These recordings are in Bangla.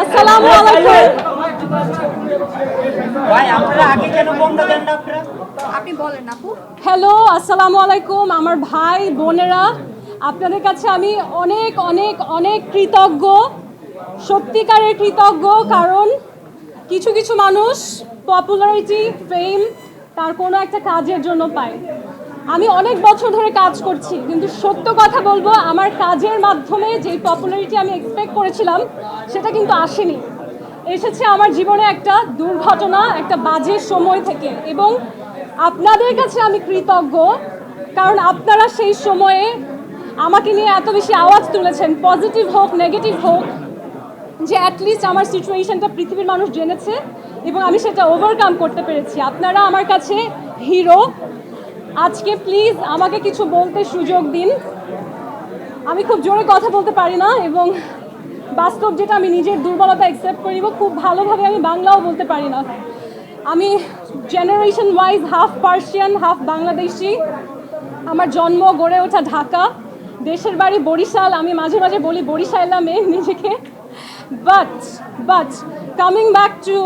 আসসালামু আলাইকুম। ভাই আপনারা আগে কেন বন্ধ দেন না আপনারা? আপনি বলেন আপু। হ্যালো আসসালামু আলাইকুম আমার ভাই বোনেরা। আপনাদের কাছে আমি অনেক অনেক অনেক কৃতজ্ঞ। সত্যিকারের কৃতজ্ঞ কারণ কিছু কিছু মানুষ পপুলারিটি ফেম তার কোনো একটা কাজের জন্য পায়। আমি অনেক বছর ধরে কাজ করছি, কিন্তু সত্য কথা বলব, আমার কাজের মাধ্যমে যে পপুলারিটি আমি এক্সপেক্ট করেছিলাম, সেটা কিন্তু আসেনি। এসেছে আমার জীবনে একটা দুর্ঘটনা, একটা বাজে সময় থেকে, এবং আপনাদের কাছে আমি কৃতজ্ঞ, কারণ আপনারা সেই সময়ে আমাকে নিয়ে এত বেশি আওয়াজ তুলেছেন পজিটিভ হোক নেগেটিভ হোক, যে অ্যাটলিস্ট আমার সিচুয়েশনটা পৃথিবীর মানুষ জেনেছে, এবং আমি সেটা ওভারকাম করতে পেরেছি। আপনারা আমার কাছে হিরো আজকে প্লিজ আমাকে কিছু বলতে সুযোগ দিন। আমি খুব জোরে কথা বলতে পারি না এবং বাস্তব যেটা আমি নিজের দুর্বলতা অ্যাকসেপ্ট করিব, খুব ভালোভাবে আমি বাংলাও বলতে পারি না। আমি generation wise half Persian half Bangladeshi আমার জন্ম গড়ে ওঠা ঢাকা। দেশের বাড়ি বরিশাল। আমি মাঝে মাঝে বলি বরিশালা মেয়ে নিজেকে। But but coming back to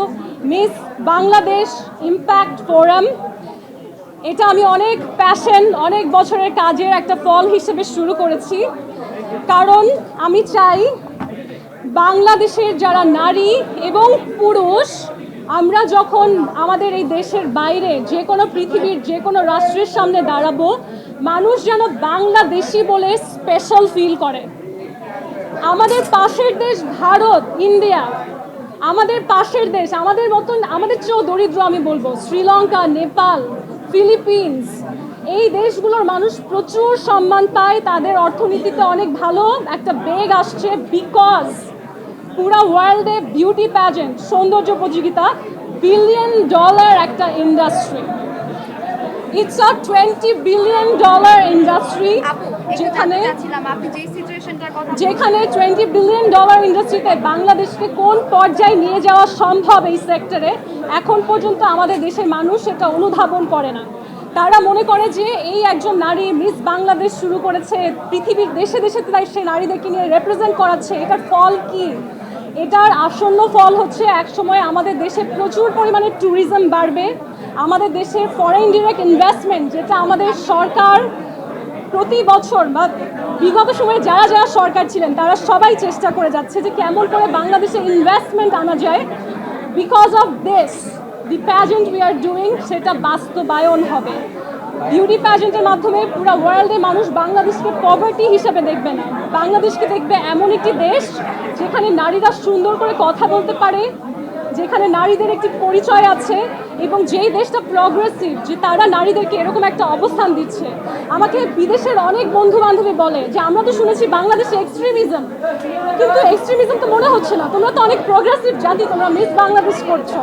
Miss Bangladesh impact forum এটা আমি অনেক প্যাশন অনেক বছরের কাজের একটা ফল হিসেবে শুরু করেছি। কারণ আমি চাই বাংলাদেশের যারা নারী এবং পুরুষ, আমরা যখন আমাদের এই দেশের বাইরে যে কোনো পৃথিবীর যে কোনো রাষ্ট্রের সামনে দাঁড়াবো, মানুষ যেন বাংলাদেশি বলে স্পেশাল ফিল করে। আমাদের পাশের দেশ ভারত, ইন্ডিয়া, আমাদের পাশের দেশ, আমাদের মতন, আমাদের চেয়েও দরিদ্র আমি বলব, শ্রীলঙ্কা, নেপাল ফিলিপিন্স। এই দেশগুলোর মানুষ প্রচুর সম্মান পায়, তাদের অর্থনীতিতে অনেক ভালো, একটা বেগ আসছে বিকজ পুরা ওয়ার্ল্ডে বিউটি প্যাজেন্ট সৌন্দর্য প্রতিযোগিতা বিলিয়ন ডলার একটা industry it's a twenty billion dollar industry যেখানে যেখানে টোয়েন্টি বিলিয়ন ডলার ইন্ডাস্ট্রিতে বাংলাদেশকে কোন পর্যায়ে নিয়ে যাওয়া সম্ভব এই সেক্টরে এখন পর্যন্ত আমাদের দেশের মানুষ সেটা অনুধাবন করে না। তারা মনে করে যে এই একজন নারী মিস বাংলাদেশ শুরু করেছে পৃথিবীর দেশে দেশে তাই সে নারীদেরকে নিয়ে রেপ্রেজেন্ট করাচ্ছে এটার ফল কি? এটার আসন্ন ফল হচ্ছে একসময় আমাদের দেশে প্রচুর পরিমাণে ট্যুরিজম বাড়বে আমাদের দেশে ফরেন ডিরেক্ট ইনভেস্টমেন্ট যেটা আমাদের সরকার প্রতি বছর বা বিগত সময়ে যারা যারা সরকার ছিলেন, তারা সবাই চেষ্টা করে যাচ্ছে যে কেমন করে বাংলাদেশে ইনভেস্টমেন্ট আনা যায়। Because of this the pageant we are doing সেটা বাস্তবায়ন হবে। বিউটি প্যাজেন্টের মাধ্যমে পুরো ওয়ার্ল্ডে মানুষ বাংলাদেশকে পভার্টি হিসেবে দেখবে না। বাংলাদেশকে দেখবে এমন একটি দেশ যেখানে নারীরা সুন্দর করে কথা বলতে পারে যেখানে নারীদের একটি পরিচয় আছে এবং যেই দেশটা প্রগ্রেসিভ যে তারা নারীদেরকে এরকম একটা অবস্থান দিচ্ছে। আমাকে বিদেশের অনেক বন্ধু বান্ধবী বলে যে, আমরা তো শুনেছি বাংলাদেশে এক্সট্রিমিজম কিন্তু এক্সট্রিমিজম তো মনে হচ্ছে না। তোমরা তো অনেক প্রগ্রেসিভ জাতি, তোমরা মিস বাংলাদেশ করছ।